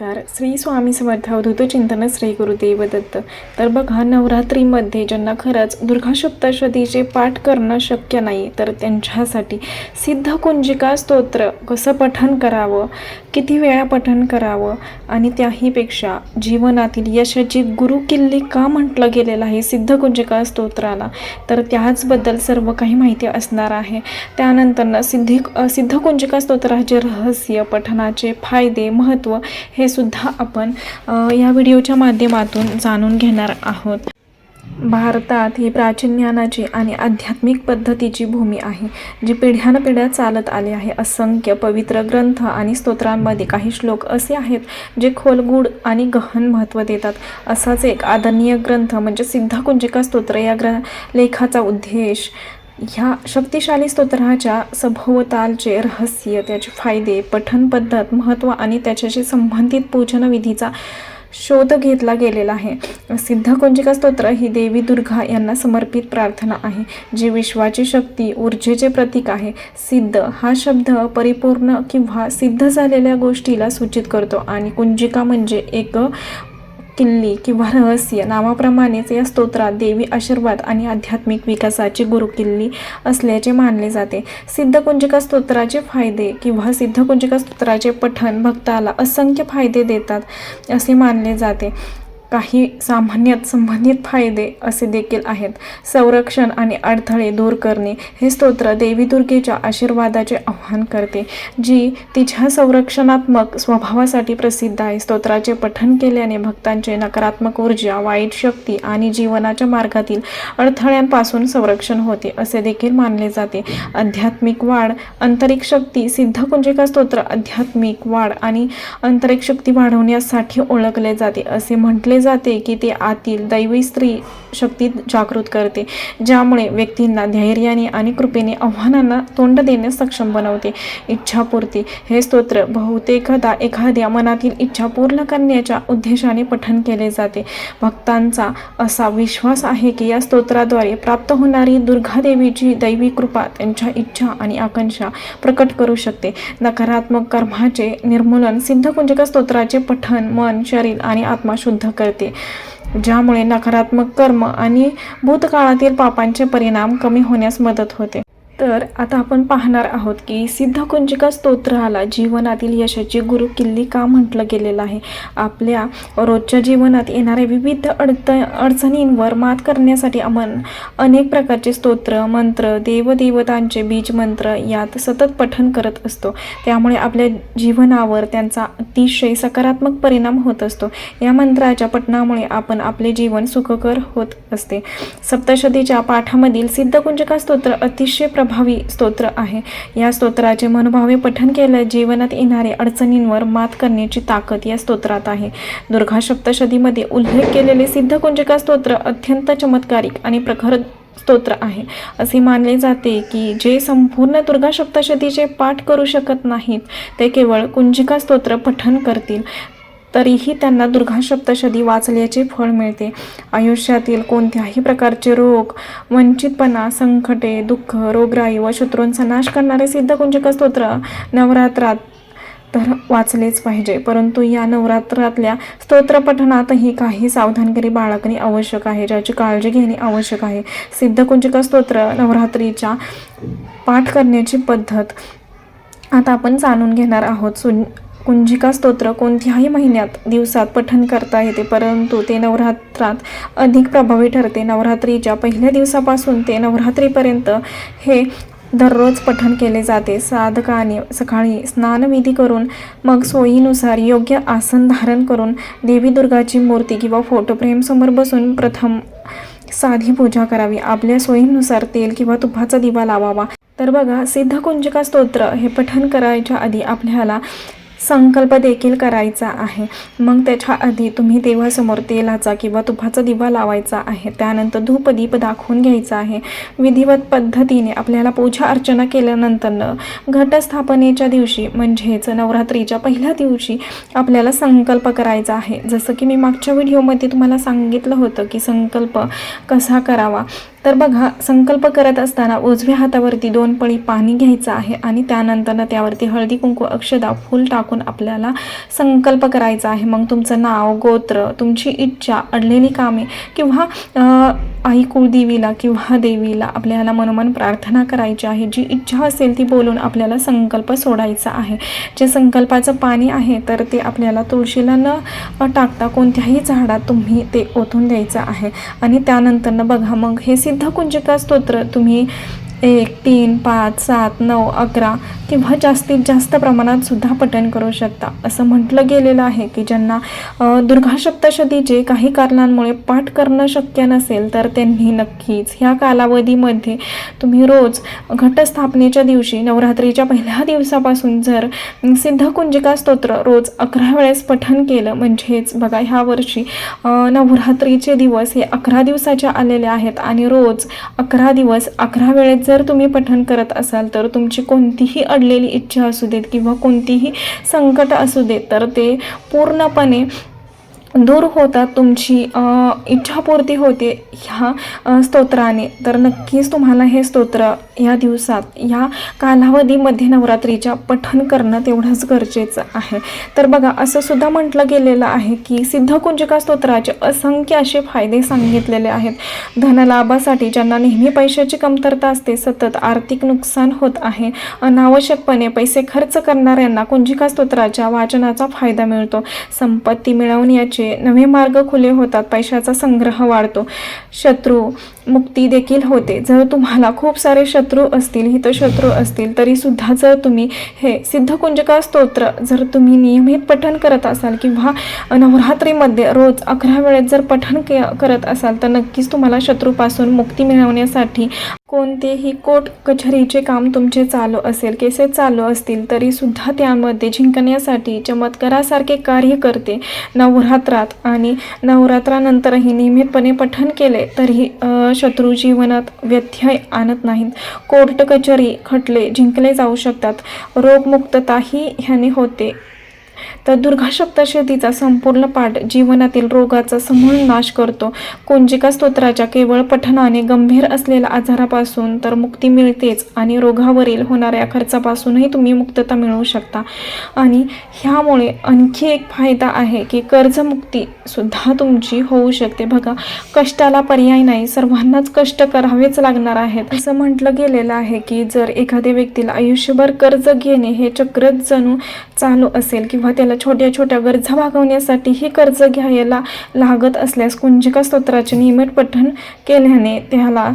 नमस्कार. श्री स्वामी समर्थ अवधूत चिंतन श्री गुरुदेव दत्त. तर बघा नवरात्रीमध्ये ज्यांना खरंच दुर्गा सप्तशतीचे पाठ करणं शक्य नाही तर त्यांच्यासाठी सिद्धकुंजिका स्तोत्र कसं पठन करावं? किती वेळा पठन करावं? आणि त्याहीपेक्षा जीवनातील यशाची गुरुकिल्ली का म्हटलं गेलेलं आहे सिद्धकुंजिका स्तोत्राला? तर त्याचबद्दल सर्व काही माहिती असणार आहे. त्यानंतरनं सिद्धी सिद्धकुंजिका स्तोत्राचे रहस्य पठनाचे फायदे महत्त्व हे हे सुद्धा आपण या व्हिडिओच्या माध्यमातून जाणून घेणार आहोत. भारतात ही प्राचीन ज्ञानाची आणि आध्यात्मिक पद्धतीची भूमी आहे जी पिढ्यानपिढ्या चालत आली आहे. असंख्य पवित्र ग्रंथ आणि स्तोत्रांमध्ये काही श्लोक असे आहेत जे खोलगूढ आणि गहन महत्त्व देतात. असाच एक आदरणीय ग्रंथ म्हणजे सिद्धकुंजिका स्तोत्र या ग्र लेखाचा उद्देश. ह्या शक्तिशाली स्तोत्राच्या सभोवतालचे रहस्य त्याचे फायदे पठन पद्धत महत्त्व आणि त्याच्याशी संबंधित पूजनविधीचा शोध घेतला गेलेला आहे. सिद्धकुंजिका स्तोत्र ही देवी दुर्गा यांना समर्पित प्रार्थना आहे जी विश्वाची शक्ती ऊर्जेचे प्रतीक आहे. सिद्ध हा शब्द परिपूर्ण किंवा सिद्ध झालेल्या गोष्टीला सूचित करतो आणि कुंजिका म्हणजे एक किल्ली किंवा रहस्य नावाप्रमाणेच या स्तोत्रात देवी आशीर्वाद आणि आध्यात्मिक विकासाची गुरुकिल्ली असल्याचे मानले जाते. सिद्धकुंजिका स्तोत्राचे फायदे किंवा सिद्धकुंजिका स्तोत्राचे पठण भक्ताला असंख्य फायदे देतात असे मानले जाते. काही सामान्यतः संबंधित फायदे असे देखील आहेत. संरक्षण आणि अडथळे दूर करणे हे स्तोत्र देवी दुर्गेच्या आशीर्वादाचे आव्हान करते जी तिच्या संरक्षणात्मक स्वभावासाठी प्रसिद्ध आहे. स्तोत्राचे पठन केल्याने भक्तांचे नकारात्मक ऊर्जा वाईट शक्ती आणि जीवनाच्या मार्गातील अडथळ्यांपासून संरक्षण होते असे देखील मानले जाते. आध्यात्मिक वाढ आंतरिक शक्ती सिद्धकुंजिका स्तोत्र आध्यात्मिक वाढ आणि आंतरिक शक्ती वाढवण्यासाठी ओळखले जाते असे म्हटले जाते की ते आतील दैवी स्त्री शक्ती जागृत करते ज्यामुळे व्यक्तींना धैर्याने आणि कृपेने आव्हानांना तोंड देण्यास सक्षम बनवते. इच्छापूर्ती हे स्तोत्र बहुतेकदा एखाद्या मनातील इच्छा पूर्ण करण्याच्या उद्देशाने पठण केले जाते. भक्तांचा असा विश्वास आहे की या स्तोत्राद्वारे प्राप्त होणारी दुर्गादेवीची दैवी कृपा त्यांच्या इच्छा आणि आकांक्षा प्रकट करू शकते. नकारात्मक कर्माचे निर्मूलन सिद्धकुंजक स्तोत्राचे पठन मन शरीर आणि आत्मा शुद्ध करते. ज्यामुळे नकारात्मक कर्म आणि भूतकाळातील पापांचे परिणाम कमी होण्यास मदत होते. तर आता आपण पाहणार आहोत की सिद्धकुंजिका स्तोत्राला जीवनातील यशाची गुरु किल्ली का म्हटलं गेलेलं आहे? आपल्या रोजच्या जीवनात येणाऱ्या विविध अडत अडचणींवर मात करण्यासाठी आपण अनेक प्रकारचे स्तोत्र मंत्र देवदेवतांचे बीज मंत्र यात सतत पठन करत असतो. त्यामुळे आपल्या जीवनावर त्यांचा अतिशय सकारात्मक परिणाम होत असतो. या मंत्राच्या पठणामुळे आपण आपले जीवन सुखकर होत असते. सप्तशतीच्या पाठामधील सिद्धकुंजिका स्तोत्र अतिशय प्रभावी स्तोत्र आहे. या स्तोत्राचे मनोभावे पठन केलं जीवनात येणारे अडचणींवर मात करण्याची ताकद या स्तोत्रात आहे. दुर्गा सप्तशतीमध्ये उल्लेख केलेले सिद्धकुंजिका स्तोत्र अत्यंत चमत्कारिक आणि प्रखर स्तोत्र आहे. असे मानले जाते की जे संपूर्ण दुर्गा सप्तशतीचे पाठ करू शकत नाहीत ते केवळ कुंजिका स्तोत्र पठन करतील. तरीही त्यांना दुर्गा सप्तशती वाचल्याचे फळ मिळते. आयुष्यातील कोणत्याही प्रकारचे रोग वंचितपणा संकटे दुःख रोगराई व शत्रूंचा नाश करणारे सिद्धकुंजिका स्तोत्र नवरात्रात तर वाचलेच पाहिजे. परंतु या नवरात्रातल्या स्तोत्रपठनातही काही सावधानगिरी बाळगणे आवश्यक आहे ज्याची काळजी घेणे आवश्यक आहे. सिद्धकुंजिका स्तोत्र नवरात्रीच्या पाठ करण्याची पद्धत आता आपण जाणून घेणार आहोत. सुन कुंजिका स्तोत्र कोणत्याही महिन्यात दिवसात पठन करता येते परंतु ते नवरात्रात अधिक प्रभावी ठरते. नवरात्रीच्या पहिल्या दिवसापासून ते नवरात्रीपर्यंत हे दररोज पठण केले जाते. साधकाने सकाळी स्नानविधी करून मग सोयीनुसार योग्य आसन धारण करून देवी दुर्गाची मूर्ती किंवा फोटो फ्रेमसमोर बसून प्रथम साधी पूजा करावी. आपल्या सोयीनुसार तेल किंवा तुपाचा दिवा लावावा. तर बघा सिद्धकुंजिका स्तोत्र हे पठण करायच्या आधी आपल्याला संकल्प देखील करायचा आहे. मग त्याच्या आधी तुम्ही देवासमोर तेलाचा किंवा तुपाचा दिवा लावायचा आहे. त्यानंतर धूपदीप दाखवून घ्यायचा आहे. विधिवत पद्धतीने आपल्याला पूजा अर्चना केल्यानंतरनं घटस्थापनेच्या दिवशी म्हणजेच नवरात्रीच्या पहिल्या दिवशी आपल्याला संकल्प करायचा आहे. जसं की मी मागच्या व्हिडिओमध्ये तुम्हाला सांगितलं होतं की संकल्प कसा करावा? तर बघा संकल्प करत असताना उजव्या हातावरती दोन पळी पाणी घ्यायचं आहे आणि त्यानंतर त्यावरती हळदी कुंकू अक्षदा फूल टाकून आपल्याला संकल्प करायचा आहे. मग तुमचं नाव गोत्र तुमची इच्छा अडलेली कामे किंवा आई कुळदेवीला किंवा देवीला आपल्याला मनोमन प्रार्थना करायची आहे. जी इच्छा असेल ती बोलून आपल्याला संकल्प सोडायचा आहे. जे संकल्पाचं पाणी आहे तर ते आपल्याला तुळशीला न टाकता कोणत्याही झाडात तुम्ही ते ओतून द्यायचं आहे. आणि त्यानंतरनं बघा मग हे सिद्ध कुंजिका स्तोत्र. तुम्ही एक तीन पाच सात नऊ अकरा किंवा जास्तीत जास्त प्रमाणात सुद्धा पठण करू शकता. असं म्हटलं गेलेलं आहे की ज्यांना अ, दुर्गा सप्तशतीचे काही कारणांमुळे पाठ करणं शक्य नसेल तर त्यांनी नक्कीच ह्या कालावधीमध्ये तुम्ही रोज घटस्थापनेच्या दिवशी नवरात्रीच्या पहिल्या दिवसापासून जर सिद्ध कुंजिका स्तोत्र रोज अकरा वेळेस पठण केलं म्हणजेच बघा ह्या वर्षी नवरात्रीचे दिवस हे अकरा दिवसाचे आलेले आहेत आणि रोज अकरा दिवस अकरा वेळेस जर तुम्ही पठण करत असाल तर तुमची कोणतीही अडलेली इच्छा असू देत किंवा कोणतीही संकट असू देत तर ते पूर्णपणे दूर होतात तुमची इच्छापूर्ती होते ह्या स्तोत्राने. तर नक्कीच तुम्हाला हे स्तोत्र या दिवसात या कालावधीमध्ये नवरात्रीच्या पठण करणं तेवढंच गरजेचं आहे. तर बघा असं सुद्धा म्हटलं गेलेलं आहे की सिद्धकुंजिका स्तोत्राचे असंख्य असे फायदे सांगितलेले आहेत. धनलाभासाठी ज्यांना नेहमी पैशाची कमतरता असते सतत आर्थिक नुकसान होत आहे. अनावश्यकपणे पैसे खर्च करणाऱ्यांना कुंजिका स्तोत्राच्या वाचनाचा फायदा मिळतो. संपत्ती मिळवण्याचे नवे मार्ग खुले होतात पैशाचा संग्रह वाढतो. शत्रू मुक्ती देखील होते. जर तुम्हाला खूप सारे शत्रू असतील हितशत्रू असतील तरी सुद्धा जर तुम्ही हे सिद्धकुंजका स्तोत्र जर तुम्ही नियमित पठण करत असाल किंवा नवरात्रीमध्ये रोज अकरा वेळेत जर पठण के करत असाल तर नक्कीच तुम्हाला शत्रूपासून मुक्ती मिळवण्यासाठी कोणतेही कोर्ट कचेरीचे काम तुमचे चालू असेल केसेस चालू असतील तरी सुद्धा त्यामध्ये जिंकण्यासाठी चमत्कारासारखे कार्य करते नवरात्रात. आणि नवरात्रानंतरही नियमितपणे पठण केले तरीही शत्रू जीवनात व्यत्यय आणत नाहीत. कोर्ट कचेरी खटले जिंकले जाऊ शकतात. रोगमुक्तताही ह्याने होते. तर दुर्गा सप्तशतीचा संपूर्ण पाठ जीवनातील रोगाचा समूळ नाश करतो. कुंजिका स्तोत्राच्या केवळ पठणाने गंभीर असलेल्या आजारापासून तर मुक्ती मिळतेच आणि रोगावरील होणाऱ्या खर्चापासूनही तुम्ही मुक्तता मिळवू शकता. आणि ह्यामुळे आणखी एक फायदा आहे की कर्जमुक्ती सुद्धा तुमची होऊ शकते. बघा कष्टाला पर्याय नाही सर्वांनाच कष्ट करावेच लागणार आहेत. असं म्हटलं गेलेलं आहे की जर एखाद्या व्यक्तीला आयुष्यभर कर्ज घेणे हे चक्रच जणू चालू असेल किंवा त्याला छोट्या छोट्या गरजा भागवण्यासाठी ही कर्ज घ्यायला लागत असल्यास कुंजिका स्तोत्राचे नियमित पठण केल्याने त्याला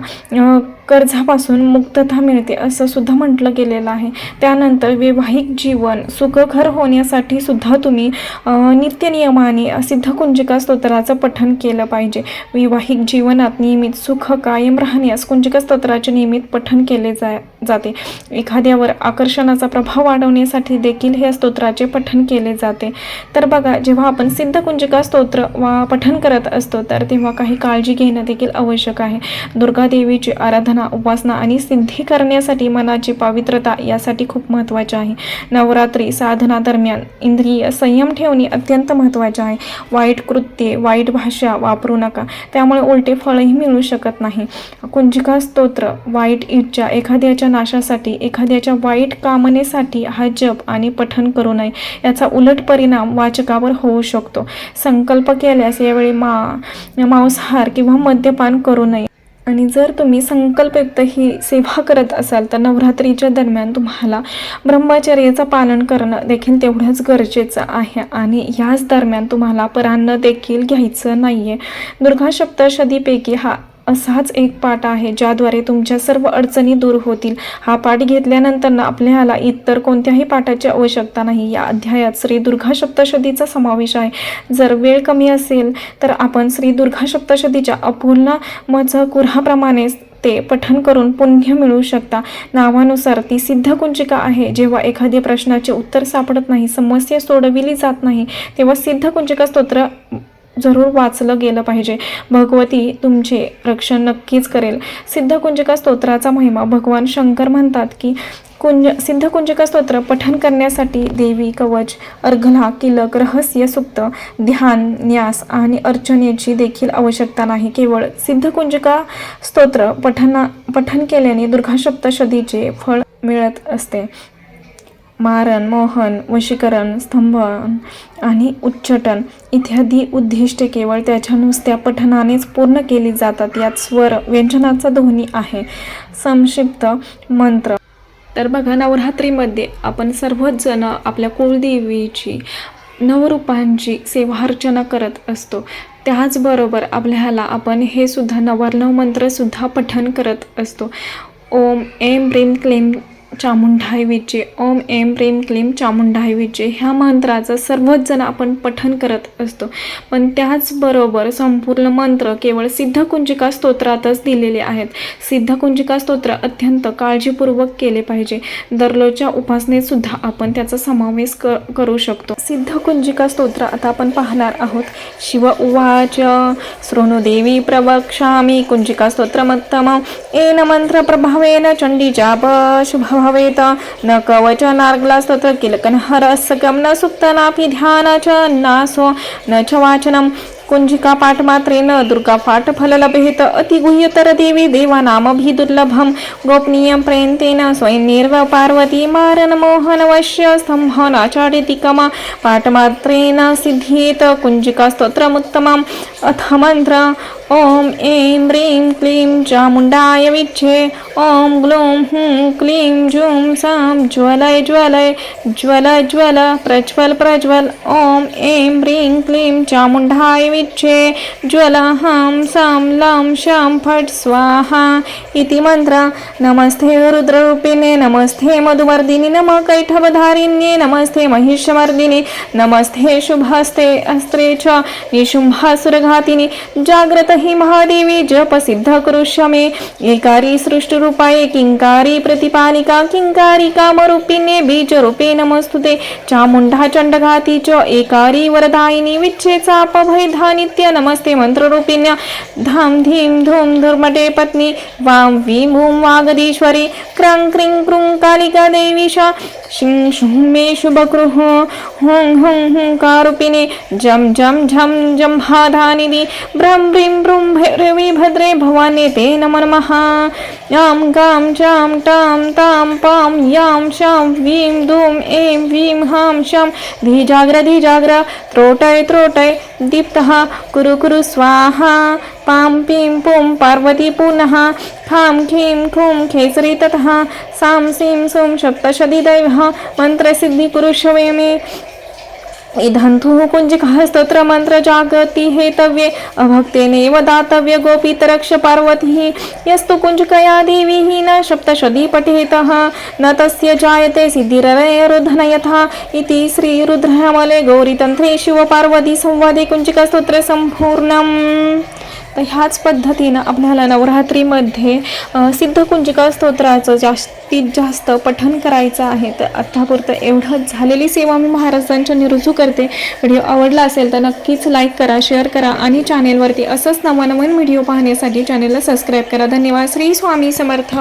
कर्जापासून मुक्तता मिळते असं सुद्धा म्हटलं गेलेलं आहे. त्यानंतर वैवाहिक जीवन सुखकर होण्यासाठी सुद्धा तुम्ही नित्यनियमाने सिद्ध कुंजिका स्तोत्राचं पठन केलं पाहिजे. वैवाहिक जीवनात नियमित सुख कायम राहण्यास कुंजिका स्तोत्राचे नियमित पठन केले जा जाते. एखाद्यावर आकर्षणाचा प्रभाव वाढवण्यासाठी देखील हे स्तोत्राचे पठन केले जाते. तर बघा जेव्हा आपण सिद्ध कुंजिका स्तोत्र वा पठन करत असतो तर तेव्हा काही काळजी घेणं देखील आवश्यक आहे. दुर्गादेवीची आराधना आराधना उपासना आणि सिद्धी करण्यासाठी मनाची पावित्रता यासाठी खूप महत्त्वाचे आहे. नवरात्री साधनादरम्यान इंद्रिय संयम ठेवणे अत्यंत महत्त्वाचे आहे. वाईट कृत्ये वाईट भाषा वापरू नका. त्यामुळे उलटे फळही मिळू शकत नाही. कुंजिका स्तोत्र वाईट इच्छा एखाद्याच्या नाशासाठी एखाद्याच्या वाईट कामनेसाठी हा जप आणि पठण करू नये. याचा उलट परिणाम वाचकावर होऊ शकतो. संकल्प केल्यास यावेळी मा मांसाहार किंवा मद्यपान करू नये. आणि जर तुम्ही संकल्पयुक्त ही सेवा करत असाल तर नवरात्रीच्या दरम्यान तुम्हाला ब्रह्मचर्याचं पालन करणं देखील तेवढंच गरजेचं आहे. आणि याच दरम्यान तुम्हाला परान्न देखील घ्यायचं नाही आहे दुर्गा सप्तशतीपैकी हा असाच एक पाठ आहे ज्याद्वारे तुमच्या सर्व अडचणी दूर होतील. हा पाठ घेतल्यानंतर ना आपल्याला इतर कोणत्याही पाठाची आवश्यकता नाही. या अध्यायात श्री दुर्गा सप्तशतीचा समावेश आहे. जर वेळ कमी असेल तर आपण श्री दुर्गा सप्तशतीच्या अपूर्ण मजकुराप्रमाणे ते पठन करून पुण्य मिळवू शकता. नावानुसार ती सिद्ध कुंजिका आहे. जेव्हा एखाद्या प्रश्नाचे उत्तर सापडत नाही समस्या सोडविली जात नाही तेव्हा सिद्ध कुंजिका स्तोत्र जरूर वाचलं गेलं पाहिजे. भगवती तुमचे रक्षण नक्कीच करेल. सिद्धकुंजिका स्तोत्राचा महिमा. भगवान शंकर म्हणतात की कुंज सिद्धकुंजिका स्तोत्र पठन करण्यासाठी देवी कवच अर्घला किलक रहस्य सुप्त ध्यान न्यास आणि अर्चनेची देखील आवश्यकता नाही. केवळ सिद्धकुंजिका स्तोत्र पठना पठन केल्याने दुर्गा सप्तशतीचे फळ मिळत असते. मारण मोहन वशीकरण स्तंभन आणि उच्चाटन इत्यादी उद्दिष्टे केवळ त्याच्या नुसत्या पठनानेच पूर्ण केली जातात. यात स्वर व्यंजनाचा ध्वनी आहे. संक्षिप्त मंत्र. तर बघा नवरात्रीमध्ये आपण सर्वच जण आपल्या कुलदेवीची नवरूपांची सेवा अर्चना करत असतो. त्याचबरोबर आपल्याला आपण हे सुद्धा नवार्णव मंत्रसुद्धा पठन करत असतो. ओम एम प्रेम क्लेम चामुंडाय विचे ओम एम प्रेम क्लीम चामुंडाय विचे ह्या मंत्राचं सर्वच जण आपण पठन करत असतो. पण त्याचबरोबर संपूर्ण मंत्र केवळ सिद्धकुंजिका स्तोत्रातच दिलेले आहेत. सिद्धकुंजिका स्तोत्र अत्यंत काळजीपूर्वक केले पाहिजे. दररोजच्या उपासनेत सुद्धा आपण त्याचा समावेश क करू शकतो. सिद्धकुंजिका स्तोत्र आता आपण पाहणार आहोत. शिव उवाच श्रोणुदेवी प्रवक्षामी कुंजिका स्तोत्रमत्तम येन मंत्रप्रभावेन चण्डीजाप शुभ भवेत न कवच नार्गला किलकन किलकनहरसकं न सुप्तनापि ध्यान च नासो। न च वाचनं कुञ्जिका पाठमात्रेण दुर्गा पाठफललभेत अतिगुह्यतर देवी देवानामभिदुर्लभं गोपनीयं प्रेन्तेन स्वयं पार्वती मारनमोहनवश्य मोहन वश्य पाठमात्रेण सिद्ध्येत कुञ्जिकास्तोत्रमुत्तमम् अथ मन्त्र ॐ ऐं ह्रीं क्लीं चामुण्डाय विच्छे ॐ ग्लूं हूं क्लीं जूं सां ज्वलय ज्वलय ज्वल ज्वल प्रज्वल प्रज्वल ॐ ऐं ह्रीं क्लीं चामुण्डाय विच्छे ज्वल हां सां लां शां फट् स्वाहा इति मन्त्र। नमस्ते रुद्ररूपिणे नमस्ते मधुवर्दिनि नम कैठवधारिण्ये नमस्ते महिषमर्दिनि नमस्ते शुभस्ते अस्त्रे च निशुम्भासुरघातिनि। जाग्रत ही महादेवी जप सिद्ध करुष्य मे एकारी सृष्टिरूपाये किङ्कारी प्रतिपालिका किंकारी कामरूपिणे बीजरूपे नमस्तुते। चामुंडा चंडघाती च एकारी वरदायिनी विच्छे नित्य नमस्ते मंत्ररूपिण्य। धाम धीम धूम धुर्मटे पत्नी वां वीं वागदीश्वरी। क्रं क्रीं क्रूं कालिका देवीशा शिं। शुं मे शुभकृः हुं हुं कारुपिणे जं जं झं जम्भाधानिधि ब्रं ब्रीं ब्रूं भद्रे भवाने ते नमो नमः। यां गां चां टां तां पां यां शां वीं दूं ऐं वीं हां शां। धीजाग्र धीजाग्र त्रोटय त्रोटय दीप्तः कुरु कुरु स्वाहा। पां पीं पुं पार्वती पुनः। खां खीं खूं खेसरी ततः। सां सीं सूं सप्तशदिदैवः मन्त्रसिद्धिकुरुषवे मे इदन्तुः कुञ्जिकः स्तोत्रमन्त्र जागृति हेतव्ये अभक्तेनैव दातव्य गोपीतरक्ष पार्वतीः यस्तु कुञ्जिकया देवीः न सप्तशती पठेतः न तस्य जायते सिद्धिररुधन यथा इति श्रीरुद्रमले गौरीतन्त्रे शिवपार्वती संवादे कुञ्जिकस्तोत्रसम्पूर्णम् तर ह्याच पद्धतीनं आपल्याला नवरात्रीमध्ये सिद्धकुंजिका स्तोत्राचं जास्तीत जास्त पठन करायचं आहे. तर आत्तापुरतं एवढंच. झालेली सेवा मी महाराजांच्या निरुजू करते. व्हिडिओ आवडला असेल तर नक्कीच लाईक करा शेअर करा आणि चॅनेलवरती असंच नवनवन व्हिडिओ पाहण्यासाठी चॅनेलला सबस्क्राईब करा. धन्यवाद. श्री स्वामी समर्थ.